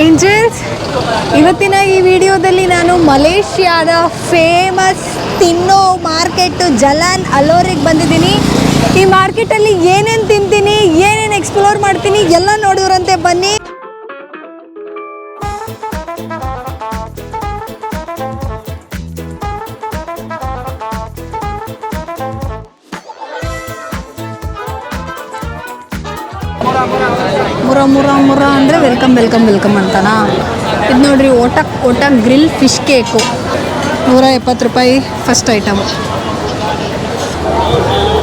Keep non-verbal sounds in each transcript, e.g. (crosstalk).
Angels, ಇವತ್ತಿನ ಈ ವಿಡಿಯೋದಲ್ಲಿ ನಾನು ಮಲೇಷ್ಯಾದ ಫೇಮಸ್ ತಿನ್ನೋ ಮಾರ್ಕೆಟ್ ಜಲಾನ್ ಅಲೋರಿಗೆ ಬಂದಿದ್ದೀನಿ. ಈ ಮಾರ್ಕೆಟಲ್ಲಿ ಏನೇನು ತಿಂತೀನಿ, ಏನೇನು ಎಕ್ಸ್ಪ್ಲೋರ್ ಮಾಡ್ತೀನಿ ಎಲ್ಲ ನೋಡೋರಂತೆ ಬನ್ನಿ. ಮುರ ಮುರ ಮುರ ಅಂದರೆ ವೆಲ್ಕಮ್ ವೆಲ್ಕಮ್ ವೆಲ್ಕಮ್ ಅಂತಾನಾ? ಇದು ನೋಡ್ರಿ ಓಟ ಓಟ ಗ್ರಿಲ್ ಫಿಶ್ ಕೇಕು. ನೂರ ಎಪ್ಪತ್ತು ರೂಪಾಯಿ ಫಸ್ಟ್ ಐಟಮ್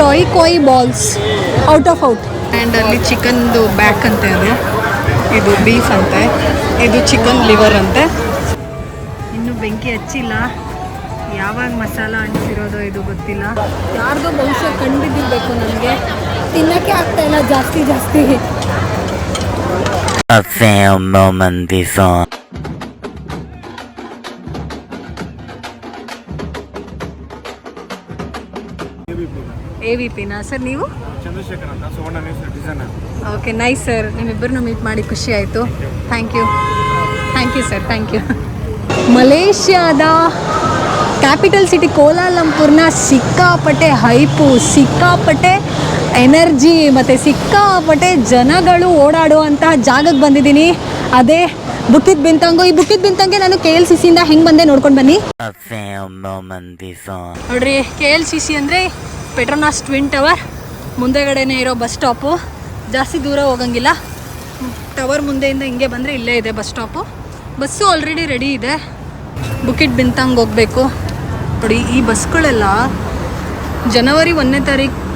ಟೊಯ್ ಕೊಯ್ balls out of out and ಅಲ್ಲಿ ಚಿಕನ್ದು ಬ್ಯಾಕ್ ಅಂತೆ ಅದು ಇದು ಬೀಫ್ ಅಂತೆ. ಇದು ಚಿಕನ್ ಲಿವರ್ ಅಂತೆ. ಇನ್ನು ಬೆಂಕಿ ಹಚ್ಚಿಲ್ಲ. ಯಾವಾಗ ಮಸಾಲ ಅಂಟಿಸಿರೋದೋ ಇದು ಗೊತ್ತಿಲ್ಲ. ಯಾರ್ದೋ ಬಹುಶಃ ಕಂಡಿದ್ದಿರ್ಬೇಕು ನನಗೆ ತಿನ್ನೋಕ್ಕೆ ಆಗ್ತಾಯಿಲ್ಲ ಇಲ್ಲ ಜಾಸ್ತಿ ಜಾಸ್ತಿ. A few moments before. A V ಪಿನಾ sir ನೀವು? ಚಂದ್ರಶೇಖರ್ ಅಂತ Suvarna news designer okay nice sir ನಿಮ್ಮಿಬ್ಬರನ್ನು meet ಮಾಡಿ ಖುಷಿ ಆಯಿತು. Thank you thank you sir thank you ಮಲೇಷ್ಯಾದ capital city ಕೋಲಾಲಂಪುರ್ನ ಸಿಕ್ಕಾಪಟ್ಟೆ ಹೈಪು ಸಿಕ್ಕಾಪಟ್ಟೆ ಎನರ್ಜಿ ಮತ್ತು ಸಿಕ್ಕಾಪಟ್ಟೆ ಜನಗಳು ಓಡಾಡುವಂತಹ ಜಾಗಕ್ಕೆ ಬಂದಿದ್ದೀನಿ. ಅದೇ ಬುಕ್ಕಿದ್ ಬಿಂತಂಗು. ಈ ಬುಕ್ಕಿದ್ ಬಿಂತಂಗೆ ನಾನು ಕೆ ಎಲ್ ಸಿ ಸಿಯಿಂದ ಹೆಂಗೆ ಬಂದೆ ನೋಡ್ಕೊಂಡು ಬನ್ನಿ. ನೋಡ್ರಿ, ಕೆ ಎಲ್ ಸಿ ಸಿ ಅಂದರೆ ಪೆಟ್ರೋನಾಸ್ ಟ್ವಿನ್ ಟವರ್. ಮುಂದೆಗಡೆನೇ ಇರೋ ಬಸ್ ಸ್ಟಾಪು. ಜಾಸ್ತಿ ದೂರ ಹೋಗಂಗಿಲ್ಲ. ಟವರ್ ಮುಂದೆಯಿಂದ ಹಿಂಗೆ ಬಂದರೆ ಇಲ್ಲೇ ಇದೆ bus stop. Bus already ready ಇದೆ. ಬುಕ್ಕಿಟ್ ಬಿಂತಂಗ್ ಹೋಗಬೇಕು. ನೋಡಿ, ಈ ಬಸ್ಗಳೆಲ್ಲ ಜನವರಿ ಒಂದನೇ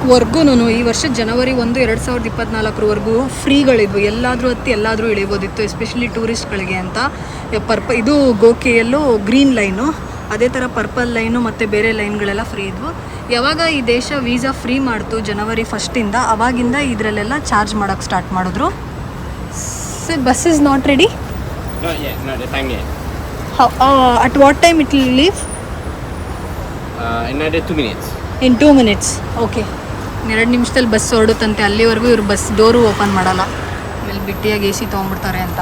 ತಾರೀಕುವರೆಗೂ ಈ ವರ್ಷ ಜನವರಿ ಒಂದು ಎರಡು ಸಾವಿರದ ಇಪ್ಪತ್ನಾಲ್ಕರವರೆಗೂ ಫ್ರೀಗಳಿದ್ವು. ಎಲ್ಲಾದರೂ ಹತ್ತಿ ಎಲ್ಲಾದರೂ ಇಳಿಬೋದಿತ್ತು ಎಸ್ಪೆಷಲಿ ಟೂರಿಸ್ಟ್ಗಳಿಗೆ ಅಂತ. ಪರ್ಪ ಇದು ಗೋಕೆಯಲ್ಲೂ ಗ್ರೀನ್ ಲೈನು ಅದೇ ಥರ ಪರ್ಪಲ್ ಲೈನು ಮತ್ತು ಬೇರೆ ಲೈನ್ಗಳೆಲ್ಲ ಫ್ರೀ ಇದ್ವು. ಯಾವಾಗ ಈ ದೇಶ ವೀಸಾ ಫ್ರೀ ಮಾಡ್ತು ಜನವರಿ ಫಸ್ಟಿಂದ ಅವಾಗಿಂದ ಇದರಲ್ಲೆಲ್ಲ ಚಾರ್ಜ್ ಮಾಡೋಕ್ಕೆ ಸ್ಟಾರ್ಟ್ ಮಾಡಿದ್ರು? Sir bus is not ready. At what time it leave another two minutes. In two minutes okay ಎರಡು ನಿಮಿಷದಲ್ಲಿ ಬಸ್ ಹೊರಡುತ್ತಂತೆ, ಅಲ್ಲಿವರೆಗೂ ಇವ್ರು ಬಸ್ ಡೋರು ಓಪನ್ ಮಾಡಲ್ಲ. ಆಮೇಲೆ ಬಿಟ್ಟಿಯಾಗಿ ಎ ಸಿ ತೊಗೊಂಡ್ಬಿಡ್ತಾರೆ ಅಂತ.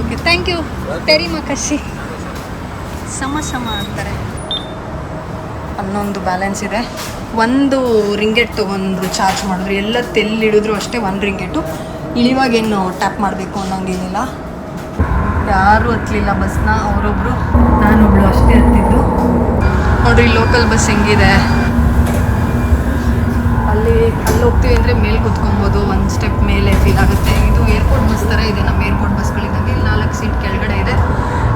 ಓಕೆ ಥ್ಯಾಂಕ್ ಯು ಟೆರಿ ಮಕಶಿ ಸಮ ಸಮ ಅಂತಾರೆ. ಹನ್ನೊಂದು ಬ್ಯಾಲೆನ್ಸ್ ಇದೆ. ಒಂದು ರಿಂಗೆಟ್ ತೊಗೊಂಡು ಚಾರ್ಜ್ ಮಾಡಿದ್ರು. ಎಲ್ಲ ತೆಲ್ಲಿಡಿದ್ರು ಅಷ್ಟೇ ಒಂದು ರಿಂಗೆಟು ಇಳಿವಾಗೇನು ಟ್ಯಾಪ್ ಮಾಡಬೇಕು ಅನ್ನೋಂಗೇನಿಲ್ಲ ಯಾರೂ ಹತ್ತಲಿಲ್ಲ ಬಸ್ನ, ಅವರೊಬ್ರು, ನಾನೊಬ್ಳು ಅಷ್ಟೇ ಹತ್ತಿದ್ದು. ನೋಡ್ರಿ ಲೋಕಲ್ ಬಸ್ ಹೆಂಗಿದೆ? ಅಲ್ಲಿ ಹೋಗ್ತೀವಿ ಅಂದರೆ ಮೇಲೆ ಕುತ್ಕೊಬೋದು, ಒಂದು ಸ್ಟೆಪ್ ಮೇಲೆ ಫೀಲ್ ಆಗುತ್ತೆ. ಇದು ಏರ್ಪೋರ್ಟ್ ಬಸ್ ಥರ ಇದೆ, ನಮ್ಮ ಏರ್ಪೋರ್ಟ್ ಬಸ್ಗಳಿದ್ದಂಗೆ ಇಲ್ಲಿ ನಾಲ್ಕು ಸೀಟ್ ಕೆಳಗಡೆ ಇದೆ.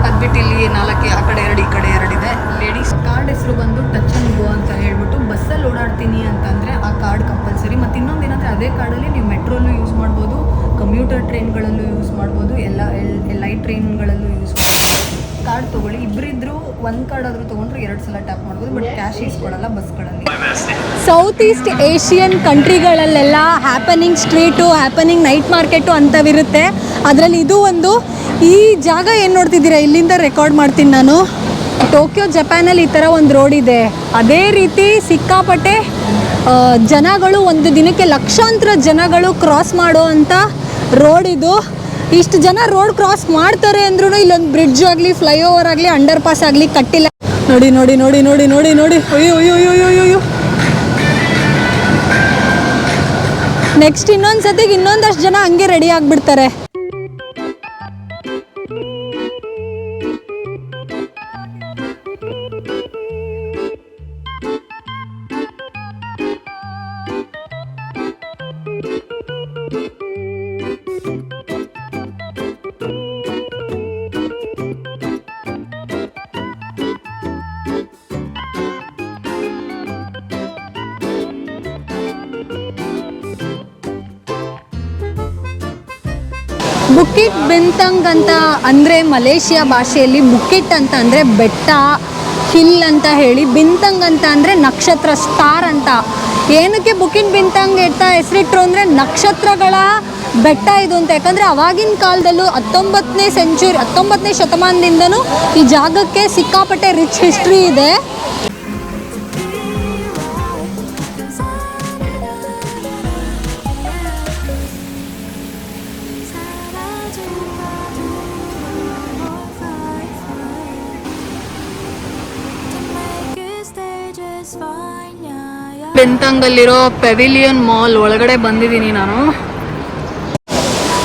ಅದು ಇಲ್ಲಿ ನಾಲ್ಕು, ಆ ಕಡೆ ಎರಡು, ಈ ಕಡೆ ಎರಡಿದೆ ಲೇಡೀಸ್ ಕಾರ್ಡ್ ಹೆಸರು ಬಂದು ಟಚ್ ಆ್ಯಂಡ್ ಗೋ ಅಂತ ಹೇಳ್ಬಿಟ್ಟು ಬಸ್ಸಲ್ಲಿ ಓಡಾಡ್ತೀನಿ ಅಂತಂದರೆ ಆ ಕಾರ್ಡ್ ಕಂಪಲ್ಸರಿ ಮತ್ತು ಇನ್ನೊಂದು ಏನಂದರೆ ಅದೇ ಕಾರ್ಡಲ್ಲಿ ನೀವು ಮೆಟ್ರೋಲ್ಲೂ ಯೂಸ್ ಮಾಡ್ಬೋದು ಕಮ್ಯೂಟರ್ ಟ್ರೈನ್ಗಳಲ್ಲೂ ಯೂಸ್ ಮಾಡ್ಬೋದು, ಎಲ್ಲ, ಎಲ್ ಲೈಟ್ ಟ್ರೈನ್ಗಳಲ್ಲೂ ಯೂಸ್ ಮಾಡ್ಬೋದು. ಕಾರ್ಡ್ ತೊಗೊಳ್ಳಿ. ಇಬ್ಬರಿದ್ರು ಒಂದು ಕಾರ್ಡ್ ಆದರೂ ತೊಗೊಂಡ್ರೆ ಎರಡು ಸಲ ಟ್ಯಾಪ್ ಮಾಡ್ಬೋದು ಬಟ್ ಕ್ಯಾಶ್ ಇಸ್ಕೊಡಲ್ಲ ಬಸ್ಗಳಲ್ಲಿ south east Asian ಕಂಟ್ರಿಗಳಲ್ಲೆಲ್ಲ happening street happening night market ಅಂತವಿರುತ್ತೆ. ಅದರಲ್ಲಿ ಇದು ಒಂದು ಈ ಜಾಗ ಏನು ನೋಡ್ತಿದ್ದೀರಾ? ಇಲ್ಲಿಂದ ರೆಕಾರ್ಡ್ ಮಾಡ್ತೀನಿ ನಾನು. ಟೋಕಿಯೋ ಜಪಾನಲ್ಲಿ ಈ ಥರ ಒಂದು ರೋಡ್ ಇದೆ. ಅದೇ ರೀತಿ ಸಿಕ್ಕಾಪಟ್ಟೆ ಜನಗಳು ಒಂದು ದಿನಕ್ಕೆ ಲಕ್ಷಾಂತರ ಜನಗಳು ಕ್ರಾಸ್ ಮಾಡುವಂಥ ರೋಡ್ ಇದು. ಇಷ್ಟು ಜನ ರೋಡ್ ಕ್ರಾಸ್ ಮಾಡ್ತಾರೆ ಅಂದ್ರೂ ಇಲ್ಲೊಂದು ಬ್ರಿಡ್ಜ್ ಆಗಲಿ ಫ್ಲೈಓವರ್ ಆಗಲಿ ಅಂಡರ್ ಪಾಸ್ ಆಗಲಿ ಕಟ್ಟಿಲ್ಲ. ನೋಡಿ ನೋಡಿ ನೋಡಿ ನೋಡಿ ನೋಡಿ ನೋಡಿ. ಅಯ್ಯೋ ಅಯ್ಯೋ ಅಯ್ಯೋ ಅಯ್ಯೋ ನೆಕ್ಸ್ಟ್ ಇನ್ನೊಂದು ಸತಿಗೆ ಇನ್ನೊಂದಷ್ಟು ಜನ ಹಂಗೆ ರೆಡಿ ಆಗಿಬಿಡ್ತಾರೆ. ಬುಕ್ಕಿಟ್ ಬೆಂತಂಗ್ ಅಂತ ಅಂದರೆ ಮಲೇಷಿಯಾ ಭಾಷೆಯಲ್ಲಿ ಬುಕ್ಕಿಟ್ ಅಂತ ಅಂದರೆ ಬೆಟ್ಟ, ಹಿಲ್ ಅಂತ ಹೇಳಿ, ಬಿಂತಂಗ್ ಅಂತ ಅಂದರೆ ನಕ್ಷತ್ರ, ಸ್ಟಾರ್ ಅಂತ. ಏನಕ್ಕೆ ಬುಕ್ಕಿಟ್ ಬಿಂತಂಗ್ ಅಂತ ಹೆಸರಿಟ್ರು ಅಂದರೆ ನಕ್ಷತ್ರಗಳ ಬೆಟ್ಟ ಇದು ಅಂತ. ಯಾಕಂದರೆ ಅವಾಗಿನ ಕಾಲದಲ್ಲೂ ಹತ್ತೊಂಬತ್ತನೇ ಸೆಂಚುರಿ ಹತ್ತೊಂಬತ್ತನೇ ಶತಮಾನದಿಂದನೂ ಈ ಜಾಗಕ್ಕೆ ಸಿಕ್ಕಾಪಟ್ಟೆ ರಿಚ್ ಹಿಸ್ಟ್ರಿ ಇದೆ. ಬೆಂತಂಗಲ್ಲಿರೋ ಪೆವಿಲಿಯನ್ ಮಾಲ್ ಒಳಗಡೆ ಬಂದಿದ್ದೀನಿ ನಾನು.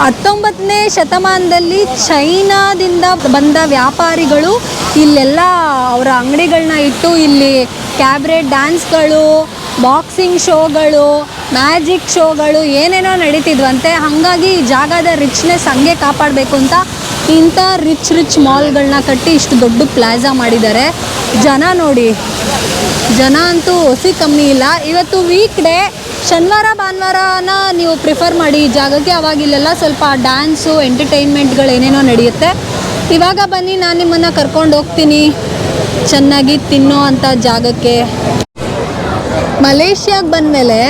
ಹತ್ತೊಂಬತ್ತನೇ ಶತಮಾನದಲ್ಲಿ ಚೈನಾದಿಂದ ಬಂದ ವ್ಯಾಪಾರಿಗಳು ಇಲ್ಲೆಲ್ಲ ಅವರ ಅಂಗಡಿಗಳನ್ನ ಇಟ್ಟು ಇಲ್ಲಿ ಕ್ಯಾಬ್ರೆಟ್ ಡ್ಯಾನ್ಸ್ಗಳು, ಬಾಕ್ಸಿಂಗ್ ಶೋಗಳು, ಮ್ಯಾಜಿಕ್ ಶೋಗಳು ಏನೇನೋ ನಡೀತಿದ್ವಂತೆ. ಹಾಗಾಗಿ ಈ ಜಾಗದ ರಿಚ್ನೆಸ್ ಹಂಗೆ ಕಾಪಾಡಬೇಕು ಅಂತ ಇಂಥ ರಿಚ್ ರಿಚ್ ಮಾಲ್ಗಳನ್ನ ಕಟ್ಟಿ ಇಷ್ಟು ದೊಡ್ಡ ಪ್ಲಾಜಾ ಮಾಡಿದ್ದಾರೆ. ಜನ ನೋಡಿ, ಜನ ಅಂತೂ ಹೊಸಿ ಕಮ್ಮಿ ಇಲ್ಲ. ಇವತ್ತು ವೀಕ್ ಡೇ ಶನಿವಾರ, ಭಾನುವಾರನ ನೀವು ಪ್ರಿಫರ್ ಮಾಡಿ ಈ ಜಾಗಕ್ಕೆ. ಅವಾಗ ಇಲ್ಲೆಲ್ಲ ಸ್ವಲ್ಪ ಡ್ಯಾನ್ಸು ಎಂಟರ್ಟೈನ್ಮೆಂಟ್ಗಳು ಏನೇನೋ ನಡೆಯುತ್ತೆ. ಇವಾಗ ಬನ್ನಿ, ನಾನು ನಿಮ್ಮನ್ನು ಕರ್ಕೊಂಡು ಹೋಗ್ತೀನಿ. ಚೆನ್ನಾಗಿ ತಿನ್ನೋ ಅಂಥ ಜಾಗಕ್ಕೆ. ಮಲೇಷ್ಯಾಗೆ ಬಂದಮೇಲೆ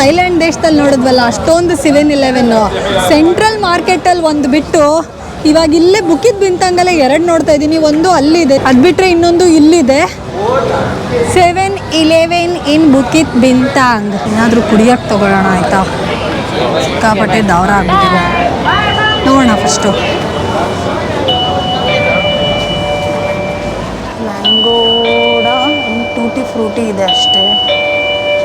ಥೈಲ್ಯಾಂಡ್ ದೇಶದಲ್ಲಿ ನೋಡಿದ್ವಲ್ಲ, ಅಷ್ಟೊಂದು ಸೆವೆನ್ ಇಲೆವೆನ್ನು ಸೆಂಟ್ರಲ್ ಮಾರ್ಕೆಟಲ್ಲಿ ಒಂದು ಬಿಟ್ಟು ಇವಾಗ ಇಲ್ಲೇ ಬುಕ್ಕಿದ್ ಬಿಂತಂಗಲ್ಲೇ ಎರಡು ನೋಡ್ತಾ ಇದ್ದೀನಿ ಒಂದು ಅಲ್ಲಿದೆ. ಅದು ಬಿಟ್ಟರೆ ಇನ್ನೊಂದು ಇಲ್ಲಿದೆ. ಸೆವೆನ್ ಇಲೆವೆನ್ ಇನ್ ಬುಕಿತ್ ಬಿಂತಾಂಗ್ ಏನಾದರೂ ಕುಡಿಯೋಕ್ಕೆ ತಗೊಳ್ಳೋಣ ಆಯಿತಾ? ಸಿಕ್ಕಾಪಟ್ಟೆ ದಾವರ ಆಗ್ಬಿಟ್ಟಿದೆ. ನೋಡೋಣ ಫಸ್ಟು ಮ್ಯಾಂಗೋಡ ಟೂಟಿ ಫ್ರೂಟಿ ಇದೆ ಅಷ್ಟೇ.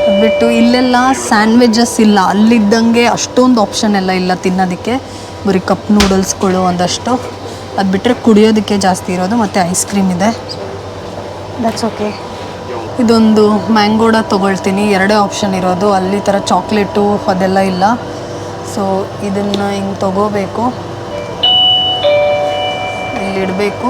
ಅದ್ಬಿಟ್ಟು ಇಲ್ಲೆಲ್ಲ ಸ್ಯಾಂಡ್ವಿಜಸ್ ಇಲ್ಲ. ಅಲ್ಲಿದ್ದಂಗೆ ಅಷ್ಟೊಂದು ಆಪ್ಷನ್ ಎಲ್ಲ ಇಲ್ಲ ತಿನ್ನೋದಕ್ಕೆ. ಬರೀ ಕಪ್ ನೂಡಲ್ಸ್ಗಳು ಒಂದಷ್ಟು. ಅದು ಬಿಟ್ಟರೆ ಕುಡಿಯೋದಕ್ಕೆ ಜಾಸ್ತಿ ಇರೋದು ಮತ್ತು ಐಸ್ ಕ್ರೀಮ್ ಇದೆ. ದಟ್ಸ್ ಓಕೆ ಇದೊಂದು ಮ್ಯಾಂಗೋಡ ತೊಗೊಳ್ತೀನಿ. ಎರಡೇ ಆಪ್ಷನ್ ಇರೋದು. ಅಲ್ಲಿ ಥರ ಚಾಕ್ಲೇಟು ಅದೆಲ್ಲ ಇಲ್ಲ. ಸೊ ಇದನ್ನು ಹಿಂಗೆ ತೊಗೋಬೇಕು. ಇಲ್ಲಿಡಬೇಕು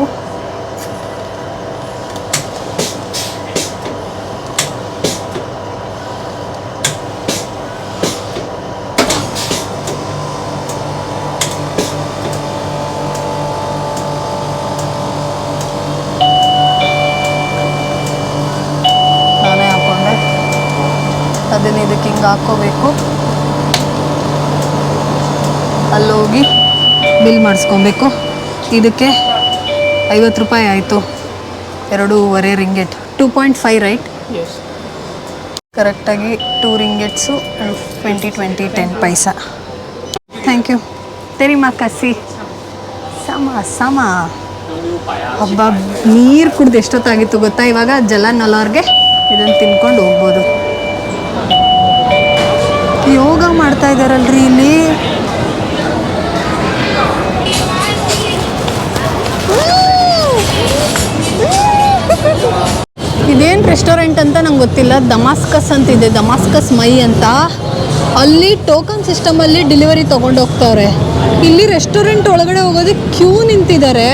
ಹಿಂಗೆ ಹಾಕ್ಕೋಬೇಕು. ಅಲ್ಲೋಗಿ ಬಿಲ್ ಮಾಡಿಸ್ಕೊಬೇಕು. ಇದಕ್ಕೆ ಐವತ್ತು ರೂಪಾಯಿ ಆಯಿತು. ಎರಡೂವರೆ ringgit. Two point five right? ಕರೆಕ್ಟಾಗಿ two ringgits twenty twenty ten paisa. Thank you ತೆರಿಮಾ ಕಸಿ. ಸಮ ಸಮ. ಹಬ್ಬ ನೀರು ಕುಡ್ದು ಎಷ್ಟೊತ್ತಾಗಿತ್ತು ಗೊತ್ತಾ? ಇವಾಗ ಜಲ ನಲೋರ್ಗೆ ಇದನ್ನು ತಿನ್ಕೊಂಡು ಹೋಗ್ಬೋದು. ಯೋಗ ಮಾಡ್ತಾ ಇದ್ದಾರಲ್ರಿ ಇಲ್ಲಿ. ಇದೇನು ರೆಸ್ಟೋರೆಂಟ್ ಅಂತ ನಂಗೆ ಗೊತ್ತಿಲ್ಲ. ದಮಾಸ್ಕಸ್ ಅಂತಿದೆ. ದಮಾಸ್ಕಸ್ ಮೈ ಅಂತ. ಅಲ್ಲಿ ಟೋಕನ್ ಸಿಸ್ಟಮಲ್ಲಿ ಡೆಲಿವರಿ ತೊಗೊಂಡು ಇಲ್ಲಿ ರೆಸ್ಟೋರೆಂಟ್ ಒಳಗಡೆ ಹೋಗೋದಕ್ಕೆ ಕ್ಯೂ ನಿಂತಿದ್ದಾರೆ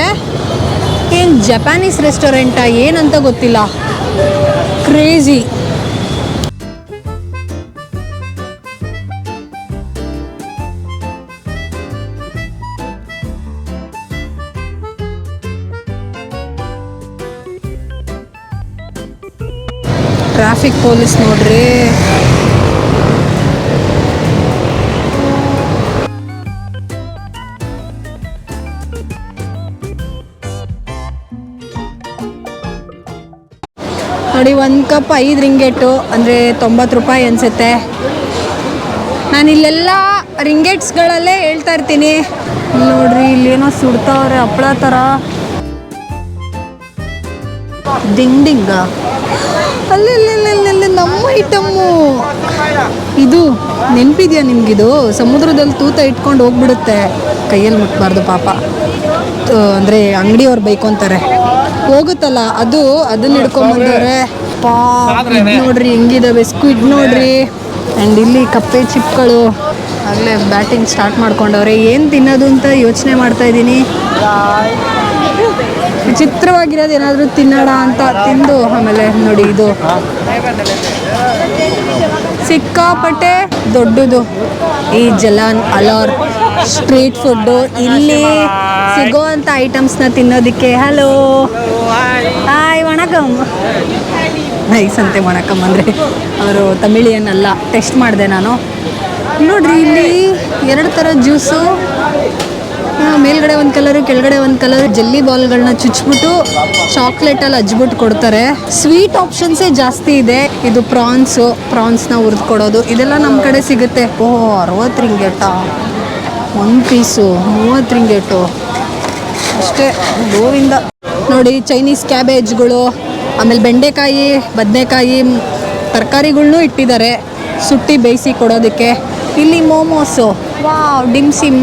ಏನು ಜಪಾನೀಸ್ ರೆಸ್ಟೋರೆಂಟಾ ಏನಂತ ಗೊತ್ತಿಲ್ಲ. ಕ್ರೇಜಿ ಟ್ರಾಫಿಕ್ ಪೊಲೀಸ್ ನೋಡ್ರಿ. ನೋಡಿ, ಒಂದು ಕಪ್ ಐದು ರಿಂಗೇಟು ಅಂದರೆ ತೊಂಬತ್ತು ರೂಪಾಯಿ ಅನಿಸುತ್ತೆ. ನಾನು ಇಲ್ಲೆಲ್ಲ ರಿಂಗೆಟ್ಸ್ಗಳಲ್ಲೇ ಹೇಳ್ತಾ ಇರ್ತೀನಿ. ನೋಡ್ರಿ, ಇಲ್ಲೇನೋ ಸುಡ್ತಾವ್ರೆ ಹಪ್ಪಳ ಥರ ಡಿಂಗ್ ಡಿಂಗ? ಅಲ್ಲಿ ಅಲ್ಲಿ ನಮ್ಮ ಐಟಮ್ಮು. ಇದು ನೆನಪಿದ್ಯಾ ನಿಮ್ಗಿದು? ಸಮುದ್ರದಲ್ಲಿ ತೂತ ಇಟ್ಕೊಂಡು ಹೋಗ್ಬಿಡುತ್ತೆ. ಕೈಯಲ್ಲಿ ಮುಟ್ಬಾರ್ದು ಪಾಪ. ಅಂದರೆ ಅಂಗಡಿಯವ್ರು ಬೈಕೊಂತಾರೆ. ಹೋಗುತ್ತಲ್ಲ, ಅದು, ಅದನ್ನ ಹಿಡ್ಕೊಂಬಂದವ್ರೆ. ಪಾ ನೋಡ್ರಿ, ಹೆಂಗಿದಾವೆ ಸ್ಕ್ವಿಡ್ ನೋಡ್ರಿ. ಆ್ಯಂಡ್ ಇಲ್ಲಿ ಕಪ್ಪೆ ಚಿಪ್ಗಳು. ಆಗಲೇ ಬ್ಯಾಟಿಂಗ್ ಸ್ಟಾರ್ಟ್ ಮಾಡ್ಕೊಂಡವ್ರೆ. ಏನು ತಿನ್ನೋದು ಅಂತ ಯೋಚನೆ ಮಾಡ್ತಾ ಇದ್ದೀನಿ. ವಿಚಿತ್ರವಾಗಿರೋದು ಏನಾದರೂ ತಿನ್ನೋಣ ಅಂತ ತಿಂದು ಆಮೇಲೆ ನೋಡಿ ಇದು. ಸಿಕ್ಕಾಪಟ್ಟೆ ದೊಡ್ಡದು. ಈ ಜಲಾನ್ ಅಲಾರ್ ಸ್ಟ್ರೀಟ್ ಫುಡ್ಡು. ಇಲ್ಲಿ ಸಿಗೋ ಅಂಥ ಐಟಮ್ಸ್ನ ತಿನ್ನೋದಕ್ಕೆ ಹಲೋ. ಹಾಯ್ ವಣಕಮ್ ನೈಸ್ ಅಂತೆ ವಣಕಮ್ ಅಂದರೆ. ಅವರು ತಮಿಳಿಯನ್ ಅಲ್ಲ ಟೆಸ್ಟ್ ಮಾಡಿದೆ ನಾನು. ನೋಡ್ರಿ, ಇಲ್ಲಿ ಎರಡು ಥರ ಜ್ಯೂಸು. ಮೇಲ್ಗಡೆ ಒಂದು ಕಲರ್ ಕೆಳಗಡೆ ಒಂದು ಕಲರ್ ಜೆಲ್ಲಿ ಬಾಲ್ಗಳನ್ನ ಚುಚ್ಬಿಟ್ಟು ಚಾಕ್ಲೇಟಲ್ಲಿ ಹಚ್ಬಿಟ್ಟು ಕೊಡ್ತಾರೆ. ಸ್ವೀಟ್ ಆಪ್ಷನ್ಸೇ ಜಾಸ್ತಿ ಇದೆ. ಇದು ಪ್ರಾನ್ಸು ಪ್ರಾನ್ಸ್ನ ಹುರಿದು ಕೊಡೋದು. ಇದೆಲ್ಲ ನಮ್ಮ ಕಡೆ ಸಿಗುತ್ತೆ. ಓ ಅರವತ್ತು ರಿಂಗೇಟಾ ಒಂದು ಪೀಸು ಮೂವತ್ತು ರಿಂಗೇಟು ಅಷ್ಟೇ ಗೋವಿಂದ ನೋಡಿ ಚೈನೀಸ್ ಕ್ಯಾಬೇಜ್ಗಳು ಆಮೇಲೆ ಬೆಂಡೆಕಾಯಿ, ಬದನೆಕಾಯಿ, ತರಕಾರಿಗಳ್ನೂ ಇಟ್ಟಿದ್ದಾರೆ. ಸುಟ್ಟಿ ಬೇಯಿಸಿ ಕೊಡೋದಕ್ಕೆ. ಇಲ್ಲಿ ಮೋಮೋಸು ವಾವ್ ಡಿಮ್ಸಿಮ್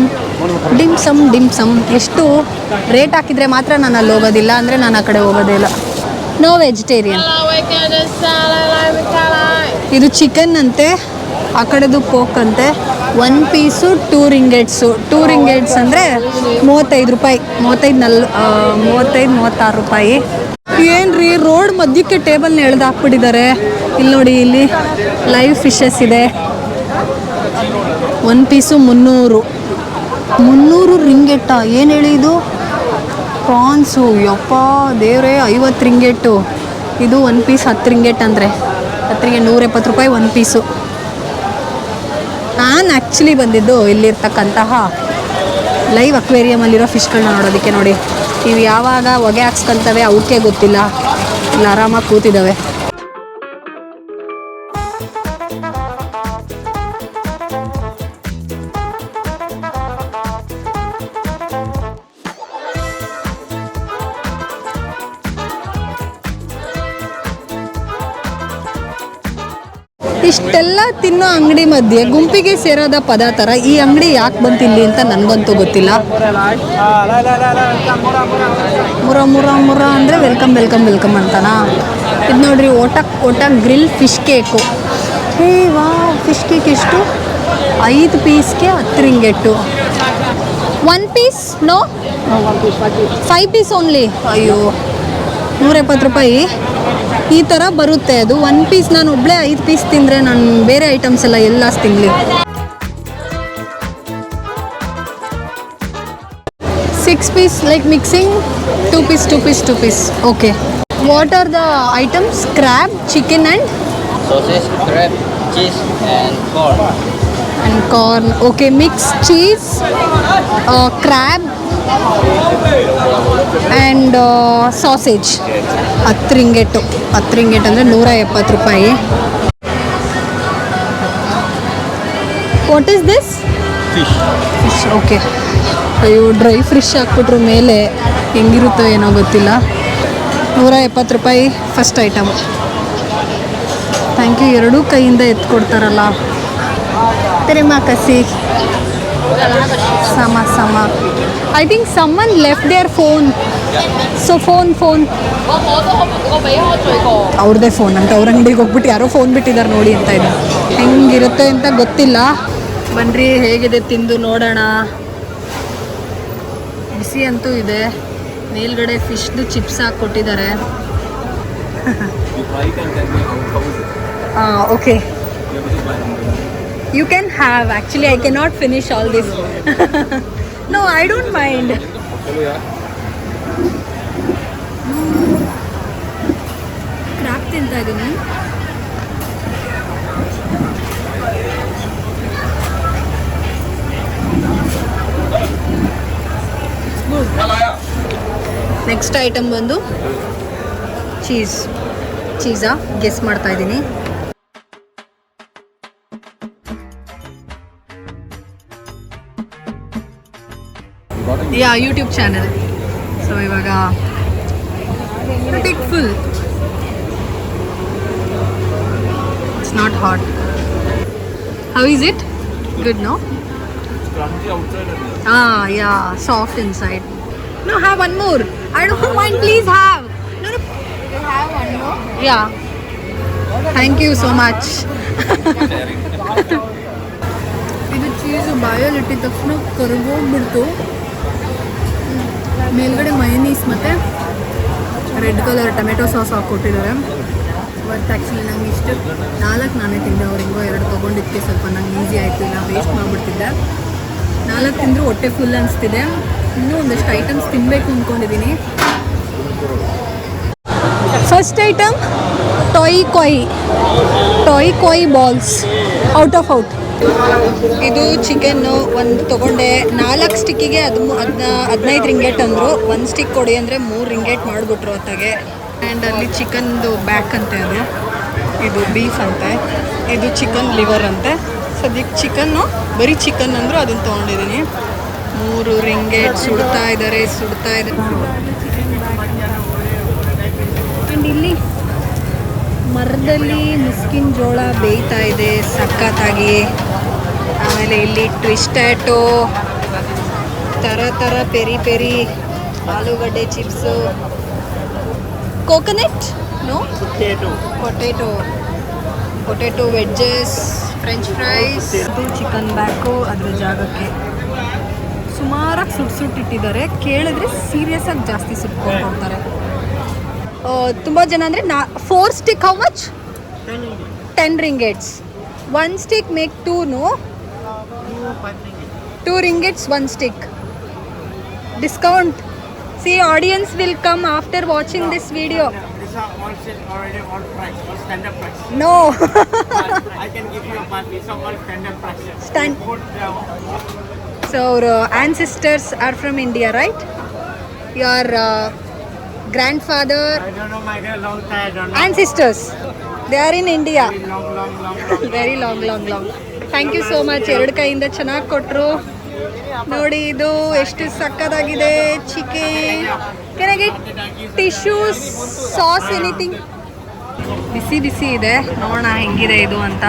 ಡಿಮ್ಸಮ್ ಡಿಮ್ಸಮ್. ಎಷ್ಟು ರೇಟ್ ಹಾಕಿದರೆ ಮಾತ್ರ ನಾನು ಅಲ್ಲಿ ಹೋಗೋದಿಲ್ಲ, ಅಂದರೆ ನಾನು ಆ ಕಡೆ ಹೋಗೋದೇ ಇಲ್ಲ. ನೋ ವೆಜಿಟೇರಿಯನ್ ಇದು ಚಿಕನ್ ಅಂತೆ, ಆ ಕಡೆದು ಕೋಕ್ ಅಂತೆ. One piece two ringgits two ringgits ಅಂದರೆ ಮೂವತ್ತೈದು ರೂಪಾಯಿ. ಮೂವತ್ತೈದು ನಲ್ ಮೂವತ್ತೈದು, ಮೂವತ್ತಾರು ರೂಪಾಯಿ. ಏನ್ರಿ ರೋಡ್ ಮಧ್ಯಕ್ಕೆ ಟೇಬಲ್ನ ಎಳ್ದು ಹಾಕ್ಬಿಟ್ಟಿದ್ದಾರೆ. ಇಲ್ಲಿ ನೋಡಿ, ಇಲ್ಲಿ ಲೈವ್ ಫಿಶಸ್ ಇದೆ. ಒನ್ ಪೀಸು ಮುನ್ನೂರು. ಮುನ್ನೂರು ರಿಂಗೆಟ್ಟ. ಏನು ಹೇಳಿದು ಪ್ರಾನ್ಸು ಯಪ್ಪ, ದೇವ್ರೆ, ಐವತ್ತು ರಿಂಗೆಟ್ಟು. ಇದು ಒನ್ ಪೀಸ್ ಹತ್ತು ರಿಂಗೆಟ್ ಅಂದರೆ. ಹತ್ತರಿಗೆ ನೂರೆಪ್ಪತ್ತು ರೂಪಾಯಿ ಒನ್ ಪೀಸು ನಾನು ಆ್ಯಕ್ಚುಲಿ ಬಂದಿದ್ದು ಇಲ್ಲಿರ್ತಕ್ಕಂತಹ ಲೈವ್ ಅಕ್ವೇರಿಯಮಲ್ಲಿರೋ ಫಿಶ್ಗಳನ್ನ ನೋಡೋದಕ್ಕೆ ನೋಡಿ. ಇವು ಯಾವಾಗ ಹೊಗೆ ಹಾಕ್ಸ್ಕೊಂತವೆ ಅವಕ್ಕೆ ಗೊತ್ತಿಲ್ಲ. ಇಲ್ಲಿ ಆರಾಮಾಗಿ ಕೂತಿದ್ದಾವೆ. ಇಷ್ಟೆಲ್ಲ ತಿನ್ನೋ ಅಂಗಡಿ ಮಧ್ಯೆ ಗುಂಪಿಗೆ ಸೇರೋದ ಪದ ಥರ ಈ ಅಂಗಡಿ ಯಾಕೆ ಬಂತಿಲ್ಲಿ ಅಂತ ನನಗಂತೂ ಗೊತ್ತಿಲ್ಲ. ಮುರ ಮುರ ಮುರ ಅಂದರೆ ವೆಲ್ಕಮ್ ವೆಲ್ಕಮ್ ವೆಲ್ಕಮ್ ಅಂತಾನಾ? ಇದು ನೋಡ್ರಿ ಓಟ ಓಟ ಗ್ರಿಲ್ ಫಿಶ್ ಕೇಕು. ಹೇ ವಾ ಫಿಶ್ ಕೇಕ್ ಎಷ್ಟು? ಐದು ಪೀಸ್ಗೆ ಹತ್ತು ringgit. One piece no five piece only ಅಯ್ಯೋ. ನೂರ ಎಪ್ಪತ್ತು ರೂಪಾಯಿ ಈ ಥರ ಬರುತ್ತೆ. ಅದು ಒನ್ ಪೀಸ್ ನಾನು ಒಬ್ಬಳೇ ಐದು ಪೀಸ್ ತಿಂದರೆ ನಾನು ಬೇರೆ ಐಟಮ್ಸ್ ಎಲ್ಲ ಎಲ್ಲ ತಿನ್ನಲಿ six piece like mixing two piece two piece two piece okay what are the items crab chicken and corn okay mix cheese crab and sausage ಹತ್ತು ರಿಂಗೆಟ್ಟು. ಹತ್ತು ರಿಂಗೆಟ್ ಅಂದರೆ ನೂರ ಎಪ್ಪತ್ತು ರೂಪಾಯಿ. What is this Fish. Fish okay ಅಯ್ಯೋ dry fresh ಹಾಕ್ಬಿಟ್ರು ಮೇಲೆ ಹೆಂಗಿರುತ್ತೋ ಏನೋ ಗೊತ್ತಿಲ್ಲ. ನೂರ ಎಪ್ಪತ್ತು ರೂಪಾಯಿ ಫಸ್ಟ್ ಐಟಮ್ ಥ್ಯಾಂಕ್ ಯು ಎರಡೂ ಕೈಯಿಂದ ಎತ್ಕೊಡ್ತಾರಲ್ಲ. ತೆರೆಮಾ ಕಸಿ ಸಮ ಸಮ I think someone left their phone so phone phone ಅವ್ರದೇ ಫೋನ್ ಅಂತ. ಅವ್ರ ಅಂಗಡಿಗೆ ಹೋಗ್ಬಿಟ್ಟು ಯಾರೋ ಫೋನ್ ಬಿಟ್ಟಿದ್ದಾರೆ ನೋಡಿ ಅಂತ ಇದೆ. ಹೆಂಗಿರುತ್ತೆ ಅಂತ ಗೊತ್ತಿಲ್ಲ. ಬನ್ರಿ, ಹೇಗಿದೆ ತಿಂದು ನೋಡೋಣ. ಬಿಸಿ ಅಂತೂ ಇದೆ. ಮೇಲ್ಗಡೆ ಫಿಶ್ದು ಚಿಪ್ಸ್ ಹಾಕಿ ಕೊಟ್ಟಿದ್ದಾರೆ. (laughs) Okay you can have. Actually, I cannot finish all this. no, I don't mind. Crab ತಿಂತಾ ನೆಕ್ಸ್ಟ್ ಐಟಮ್ ಬಂದು ಚೀಸ್ ಚೀಸಾ ಗೆಸ್ ಮಾಡ್ತಾ ಇದ್ದೀನಿ ಯಾ ಯೂಟ್ಯೂಬ್ ಚಾನೆಲ್ ಸೊ ಇವಾಗ big full it's not hot how is it good no Ah, yeah, soft inside. No, have one more. I don't mind. Please have. No, no. have one more. Yeah. Thank you so much. ಇದು cheese ಬಾಯಲ್ಲಿ ಇಟ್ಟಿದ ತಕ್ಷಣ ಕರಗೋಗ್ಬಿಡ್ತು ಮೇಲ್ಗಡೆ mayonnaise ಮತ್ತು red colour tomato sauce ಹಾಕ್ಕೊಟ್ಟಿದ್ದಾರೆ but actually ನಂಗೆ ಇಷ್ಟು. ನಾಲ್ಕು ನಾನೇ ತಿಂದೆ ಅವ್ರಿಗೂ ಎರಡು ತೊಗೊಂಡಿದ್ದೆ ಸ್ವಲ್ಪ ನಂಗೆ ಈಸಿ ಆಯಿತು ನಾನು ವೇಸ್ಟ್ ಮಾಡಿಬಿಡ್ತಿದ್ದೆ. ನಾಲ್ಕು ತಿಂದರೂ ಹೊಟ್ಟೆ ಫುಲ್ ಅನಿಸ್ತಿದೆ. ಇನ್ನೂ ಒಂದಷ್ಟು ಐಟಮ್ಸ್ ತಿನ್ನಬೇಕು ಅಂದ್ಕೊಂಡಿದ್ದೀನಿ ಫಸ್ಟ್ ಐಟಮ್ ಟಾಯ್ ಕೊಯ್ ಟಾಯ್ ಕೊಯ್ ಬಾಲ್ಸ್ ಔಟ್ ಆಫ್ ಔಟ್ ಇದು ಚಿಕನ್ನು ಒಂದು ತೊಗೊಂಡೆ. ನಾಲ್ಕು ಸ್ಟಿಕ್ಕಿಗೆ ಅದು ಅದನ್ನ ಹದಿನೈದು ರಿಂಗೇಟ್ ಅಂದರು. ಒಂದು ಸ್ಟಿಕ್ ಕೊಡಿ ಅಂದರೆ ಮೂರು ರಿಂಗೇಟ್ ಮಾಡಿಬಿಟ್ರು ಹೊತ್ತಾಗೆ ಆ್ಯಂಡ್ ಅಲ್ಲಿ ಚಿಕನ್ದು ಬ್ಯಾಕ್ ಅಂತೆ ಅದು. ಇದು ಬೀಫ್ ಅಂತೆ. ಇದು ಚಿಕನ್ ಲಿವರ್ ಅಂತೆ. ಸದ್ಯಕ್ಕೆ ಚಿಕನ್ನು, ಬರೀ ಚಿಕನ್ ಅಂದರು ಅದನ್ನು ತೊಗೊಂಡಿದ್ದೀನಿ ಮೂರು ರಿಂಗೇಟ್ ಸುಡ್ತಾ ಇದ್ದಾರೆ ಸುಡ್ತಾ ಇದ್ದಾರೆ ಆ್ಯಂಡ್ ಇಲ್ಲಿ ಮರದಲ್ಲಿ ಮುಸ್ಕಿನ ಜೋಳ ಬೇಯ್ತಾ ಇದೆ ಸಖತ್ತಾಗಿ. ಆಮೇಲೆ ಇಲ್ಲಿ ಟ್ವಿಸ್ಟಾಟೋ ಥರ ಥರ ಪೆರಿ ಪೆರಿ ಆಲೂಗಡ್ಡೆ chips coconut no potato potato wedges french fries ಇದು ಚಿಕನ್ ಬ್ಯಾಕು ಅದರ ಜಾಗಕ್ಕೆ. ಸುಮಾರಾಗಿ ಸುಟ್ಟು ಸುಟ್ಟಿಟ್ಟಿದ್ದಾರೆ ಕೇಳಿದ್ರೆ ಸೀರಿಯಸ್ ಆಗಿ ಜಾಸ್ತಿ ಸುಟ್ಕೊಂಡು ಹೋಗ್ತಾರೆ. ತುಂಬ ಜನ ಅಂದರೆ ನಾ four stick how much ten ringgits one stick make two no Two ringgits, one stick. Discount. See, audience will come after watching no, this video. No, no. Are all already price, all standard price. No. (laughs) I can give you a. These are all standard price. Stand. Uh, so our uh, ancestors are from India, right? Your uh, grandfather. I don't know my long time. I don't know. Ancestors. They are in India. Very long, long, long. long (laughs) Very long, long, long. Thank you so much ಎರಡು ಕೈಯಿಂದ ಚೆನ್ನಾಗಿ ಕೊಟ್ಟರು ನೋಡಿ, ಇದು ಎಷ್ಟು ಸಕ್ಕದಾಗಿದೆ. Chicken ಕೆಳಗೆ tissues sauce anything ಬಿಸಿ ಬಿಸಿ ಇದೆ. ನೋಡೋಣ ಹೆಂಗಿದೆ ಇದು ಅಂತ.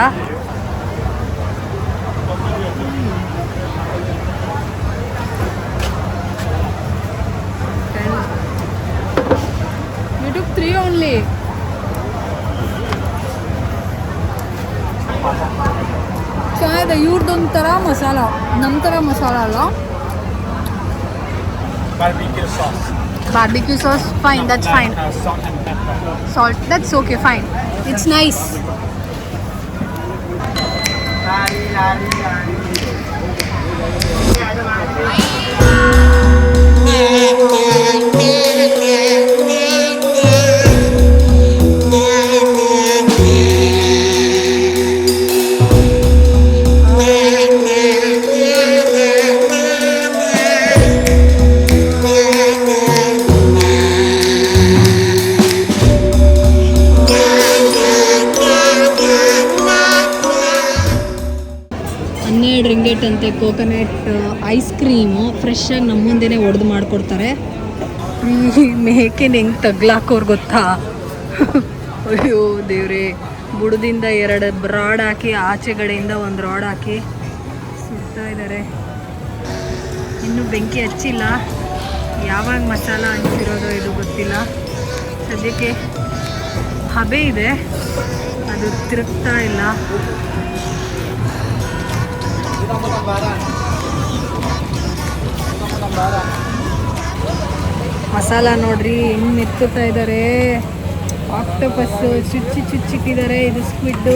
ಇವ್ರದ್ದೊಂಥರ ಮಸಾಲ ನಮ್ಮ ಥರ ಮಸಾಲ ಅಲ್ಲ. Barbecue sauce. Barbecue sauce fine that's fine Uh, salt and pepper. Salt that's okay fine it's nice cream fresh ಆಗಿ ನಮ್ಮ ಮುಂದೆನೇ ಒಡೆದು ಮಾಡಿಕೊಡ್ತಾರೆ. ಈ ಮೇಕೆನ ಹೆಂಗೆ ತಗ್ಲಾಕೋರು ಗೊತ್ತಾ? ಅಯ್ಯೋ ದೇವ್ರೆ, ಬುಡದಿಂದ ಎರಡು ರಾಡ್ ಹಾಕಿ ಆಚೆಗಡೆಯಿಂದ ಒಂದು ರಾಡ್ ಹಾಕಿ ಸುಡ್ತಾ ಇದ್ದಾರೆ ಇನ್ನೂ ಬೆಂಕಿ ಹಚ್ಚಿಲ್ಲ. ಯಾವಾಗ ಮಸಾಲ ಹಂಚಿರೋದೋ ಇದು ಗೊತ್ತಿಲ್ಲ. ಸದ್ಯಕ್ಕೆ ಹಬೆ ಇದೆ. ಅದು ತಿರುಗ್ತಾ ಇಲ್ಲ. ಮಸಾಲ ನೋಡ್ರಿ ಹೆಂಗ್ ಮೆತ್ತಾ ಇದ್ದಾರೆ ಆಕ್ಟೋಪಸ್ ಚುಚ್ಚಿ ಚುಚ್ಚಿಟ್ಟಿದ್ದಾರೆ ಇದು ಸ್ಕ್ವಿಡ್ಡು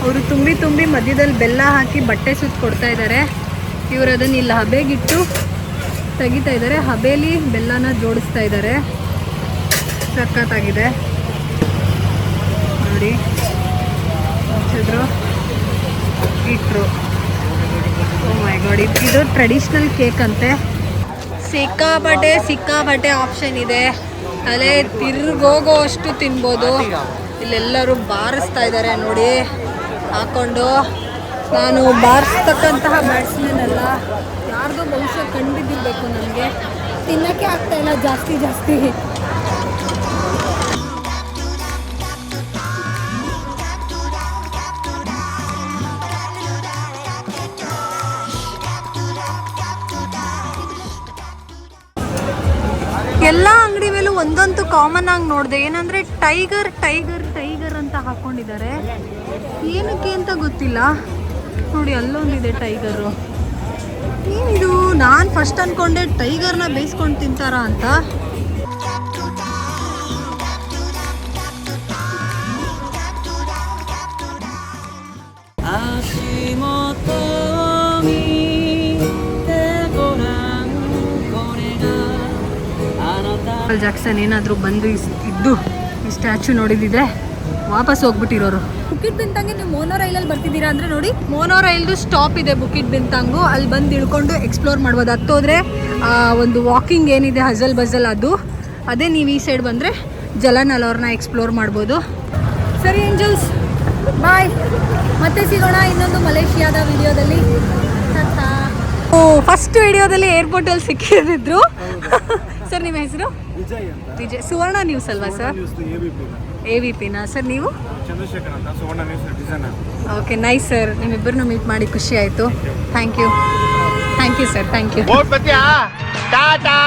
ಅವರು ತುಂಬಿ ತುಂಬಿ ಮಧ್ಯದಲ್ಲಿ ಬೆಲ್ಲ ಹಾಕಿ ಬಟ್ಟೆ ಸುತ್ತ ಕೊಡ್ತಾ ಇದ್ದಾರೆ ಇವರು ಅದನ್ನ ಇಲ್ಲಿ ಹಬೆಗಿಟ್ಟು ತೆಗಿತಾ ಇದ್ದಾರೆ ಹಬೇಲಿ ಬೆಲ್ಲನ ಜೋಡಿಸ್ತಾ ಇದ್ದಾರೆ ಸಕ್ಕತ್ತಾಗಿದೆ ನೋಡಿ ಹಚ್ಚಿದ್ರು ಇಟ್ರು ಓ ಮೈ ಗಾಡ್ ಇದು ಟ್ರೆಡಿಷ್ನಲ್ ಕೇಕ್ ಅಂತೆ. ಸಿಕ್ಕಾಪಟ್ಟೆ ಸಿಕ್ಕಾಪಟ್ಟೆ ಆಪ್ಷನ್ ಇದೆ. ತಲೆ ತಿರ್ಗೋಗೋ ಅಷ್ಟು ತಿನ್ಬೋದು. ಇಲ್ಲೆಲ್ಲರೂ ಬಾರಿಸ್ತಾ ಇದ್ದಾರೆ ನೋಡಿ. ಹಾಕೊಂಡು ನಾನು ಬಾರಿಸ್ತಕ್ಕಂತಹ ಬ್ಯಾಟ್ಸ್ಮನ್ ಅಲ್ಲ. ಯಾರ್ದೋ ಬಹುಶಃ ಕಂಡಿದ್ದಿರಬೇಕು ನನಗೆ. ತಿನ್ನಕ್ಕೆ ಆಗ್ತಾ ಇಲ್ಲ ಜಾಸ್ತಿ ಜಾಸ್ತಿ. ಎಲ್ಲ ಅಂಗಡಿ ಮೇಲೂ ಒಂದಂತೂ ಕಾಮನ್ ಆಗಿ ನೋಡಿದೆ. ಏನಂದ್ರೆ ಟೈಗರ್ ಟೈಗರ್ ಟೈಗರ್ ಅಂತ ಹಾಕೊಂಡಿದ್ದಾರೆ. ಏನಕ್ಕೆ ಅಂತ ಗೊತ್ತಿಲ್ಲ. ನೋಡಿ, ಅಲ್ಲೊಂದಿದೆ ಟೈಗರು ಏನಿದು? ನಾನು ಫಸ್ಟ್ ಅನ್ಕೊಂಡೆ ಟೈಗರ್ನ ಬೇಯಿಸ್ಕೊಂಡು ತಿಂತಾರ ಅಂತ. ಮೈಕಲ್ ಜಾಕ್ಸನ್ ಏನಾದರೂ ಬಂದು ಇದ್ದು ಈ ಸ್ಟ್ಯಾಚು ನೋಡಿದಿದ್ರೆ ವಾಪಸ್ ಹೋಗ್ಬಿಟ್ಟಿರೋರು. ಬುಕಿಟ್ ಬಿಂತಂಗೆ ನೀವು ಮೋನೋ ರೈಲಲ್ಲಿ ಬರ್ತಿದ್ದೀರಾ ಅಂದರೆ ನೋಡಿ. ಮೋನೋ ರೈಲ್ದು ಸ್ಟಾಪ್ ಇದೆ ಬುಕಿಟ್ ಬಿಂತಂಗು ಅಲ್ಲಿ ಬಂದು ಇಳ್ಕೊಂಡು ಎಕ್ಸ್ಪ್ಲೋರ್ ಮಾಡ್ಬೋದು. ಹತ್ತೋದ್ರೆ ಆ, ಒಂದು ವಾಕಿಂಗ್ ಏನಿದೆ ಹಜಲ್ ಬಜಲ್ ಅದು. ಅದೇ ನೀವು ಈ ಸೈಡ್ ಬಂದರೆ ಜಲನ್ ಅವ್ರನ್ನ ಎಕ್ಸ್ಪ್ಲೋರ್ ಮಾಡ್ಬೋದು. ಸರಿ ಏಂಜಲ್ಸ್ ಬಾಯ್ ಮತ್ತೆ ಸಿಗೋಣ ಇನ್ನೊಂದು ಮಲೇಷಿಯಾದ ವಿಡಿಯೋದಲ್ಲಿ. ಫಸ್ಟ್ ವಿಡಿಯೋದಲ್ಲಿ ಏರ್ಪೋರ್ಟಲ್ಲಿ ಸಿಕ್ಕಿದ್ರು (laughs) ಸರ್ ನಿಮ್ಮ ಹೆಸರು? ವಿಜಯ್ ಅಂತ. ವಿಜಯ್ ಸುವರ್ಣ ನ್ಯೂಸ್ ಅಲ್ವಾ ಸರ್? ನ್ಯೂಸ್ ಎ ವಿ ಪಿನ ಸರ್ ನೀವು? ಚಂದ್ರಶೇಖರ್ ಅಂತ Suvarna news designer okay nice sir ನಿಮ್ಮಿಬ್ಬರನ್ನು meet ಮಾಡಿ ಖುಷಿ ಆಯಿತು. Thank you thank you sir thank you Tata!